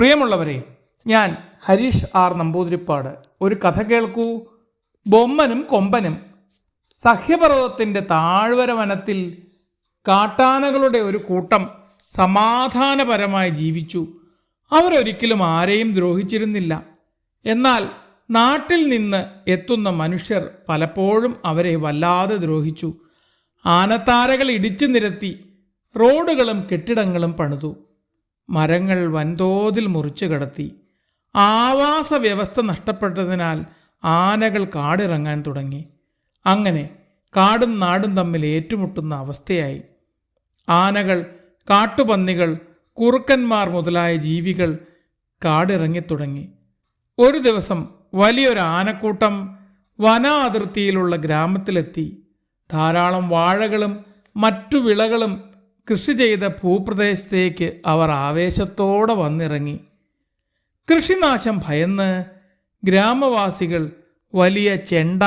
പ്രിയമുള്ളവരെ ഞാൻ ഹരീഷ് ആർ നമ്പൂതിരിപ്പാട്. ഒരു കഥ കേൾക്കൂ. ബൊമ്മനും കൊമ്പനും സഹ്യപർവതത്തിന്റെ താഴ്വര വനത്തിൽ കാട്ടാനകളുടെ ഒരു കൂട്ടം സമാധാനപരമായി ജീവിച്ചു. അവരൊരിക്കലും ആരെയും ദ്രോഹിച്ചിരുന്നില്ല. എന്നാൽ നാട്ടിൽ നിന്ന് എത്തുന്ന മനുഷ്യർ പലപ്പോഴും അവരെ വല്ലാതെ ദ്രോഹിച്ചു. ആനത്താരകൾ ഇടിച്ചു നിരത്തി റോഡുകളും കെട്ടിടങ്ങളും പണിതു. മരങ്ങൾ വൻതോതിൽ മുറിച്ചു കടത്തി. ആവാസ വ്യവസ്ഥ നഷ്ടപ്പെട്ടതിനാൽ ആനകൾ കാടിറങ്ങാൻ തുടങ്ങി. അങ്ങനെ കാടും നാടും തമ്മിൽ ഏറ്റുമുട്ടുന്ന അവസ്ഥയായി. ആനകൾ കാട്ടുപന്നികൾ കുറുക്കന്മാർ മുതലായ ജീവികൾ കാടിറങ്ങിത്തുടങ്ങി. ഒരു ദിവസം വലിയൊരു ആനക്കൂട്ടം വന അതിർത്തിയിലുള്ള ഗ്രാമത്തിലെത്തി. ധാരാളം വാഴകളും മറ്റു വിളകളും കൃഷി ചെയ്ത ഭൂപ്രദേശത്തേക്ക് അവർ ആവേശത്തോടെ വന്നിറങ്ങി. കൃഷിനാശം ഭയന്ന് ഗ്രാമവാസികൾ വലിയ ചെണ്ട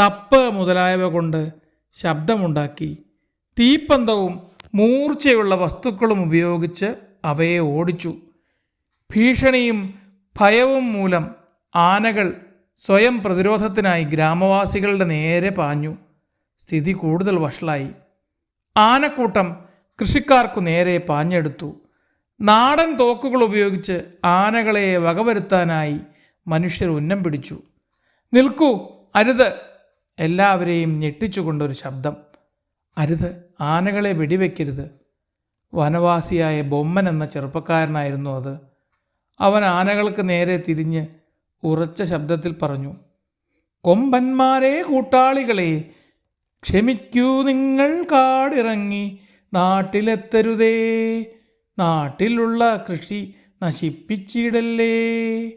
തപ്പ് മുതലായവ കൊണ്ട് ശബ്ദമുണ്ടാക്കി. തീപ്പന്തവും മൂർച്ചയുള്ള വസ്തുക്കളും ഉപയോഗിച്ച് അവയെ ഓടിച്ചു. ഭീഷണിയും ഭയവും മൂലം ആനകൾ സ്വയം പ്രതിരോധത്തിനായി ഗ്രാമവാസികളുടെ നേരെ പാഞ്ഞു. സ്ഥിതി കൂടുതൽ വഷളായി. ആനക്കൂട്ടം കൃഷിക്കാർക്കു നേരെ പാഞ്ഞെടുത്തു. നാടൻ തോക്കുകൾ ഉപയോഗിച്ച് ആനകളെ വകവരുത്താനായി മനുഷ്യർ ഉന്നം പിടിച്ചു. നിൽക്കൂ അരുത്. എല്ലാവരെയും ഞെട്ടിച്ചുകൊണ്ടൊരു ശബ്ദം. അരുത് ആനകളെ വെടിവെക്കരുത്. വനവാസിയായ ബൊമ്മൻ എന്ന ചെറുപ്പക്കാരനായിരുന്നു അത്. അവൻ ആനകൾക്ക് നേരെ തിരിഞ്ഞ് ഉറച്ച ശബ്ദത്തിൽ പറഞ്ഞു കൊമ്പന്മാരെ കൂട്ടാളികളെ ക്ഷമിക്കൂ നിങ്ങൾ കാടിറങ്ങി. നാട്ടിലെത്തരുതേ. നാട്ടിലുള്ള കൃഷി നശിപ്പിച്ചിടല്ലേ.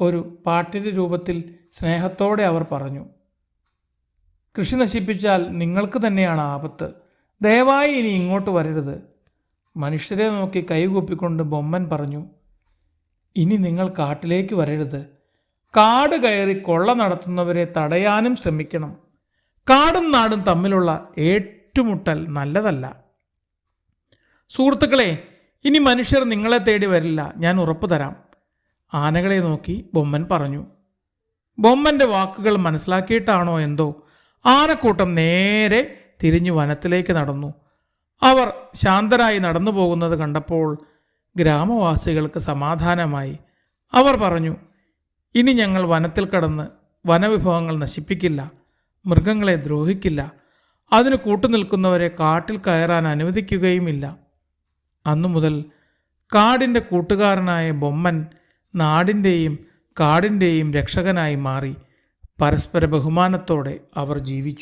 ഒരു പാട്ടിന്റെ രൂപത്തിൽ സ്നേഹത്തോടെ അവർ പറഞ്ഞു കൃഷി നശിപ്പിച്ചാൽ നിങ്ങൾക്ക് തന്നെയാണ് ആപത്ത്. ദയവായി ഇനി ഇങ്ങോട്ട് വരരുത്. മനുഷ്യരെ നോക്കി കൈകൂപ്പിക്കൊണ്ട് ബൊമ്മൻ പറഞ്ഞു ഇനി നിങ്ങൾ കാട്ടിലേക്ക് വരരുത്. കാട് കയറി കൊള്ള നടത്തുന്നവരെ തടയാനും ശ്രമിക്കണം. കാടും നാടും തമ്മിലുള്ള ഏറ്റുമുട്ടൽ നല്ലതല്ല. സുഹൃത്തുക്കളെ ഇനി മനുഷ്യർ നിങ്ങളെ തേടി വരില്ല. ഞാൻ ഉറപ്പു തരാം. ആനകളെ നോക്കി ബൊമ്മൻ പറഞ്ഞു. ബൊമ്മന്റെ വാക്കുകൾ മനസ്സിലാക്കിയിട്ടാണോ എന്തോ? ആനക്കൂട്ടം നേരെ തിരിഞ്ഞു വനത്തിലേക്ക് നടന്നു. അവർ ശാന്തരായി നടന്നു പോകുന്നത് കണ്ടപ്പോൾ ഗ്രാമവാസികൾക്ക് സമാധാനമായി. അവർ പറഞ്ഞു ഇനി ഞങ്ങൾ വനത്തിൽ കടന്ന് വനവിഭവങ്ങൾ നശിപ്പിക്കില്ല മൃഗങ്ങളെ ദ്രോഹിക്കില്ല അതിന് കൂട്ടുനിൽക്കുന്നവരെ കാട്ടിൽ കയറാൻ അനുവദിക്കുകയുമില്ല. അന്നു മുതൽ കാടിന്റെ കൂട്ടുകാരനായ ബൊമ്മൻ നാടിന്റെയും കാടിന്റെയും രക്ഷകനായി മാറി. പരസ്പര ബഹുമാനത്തോടെ അവർ ജീവിച്ചു.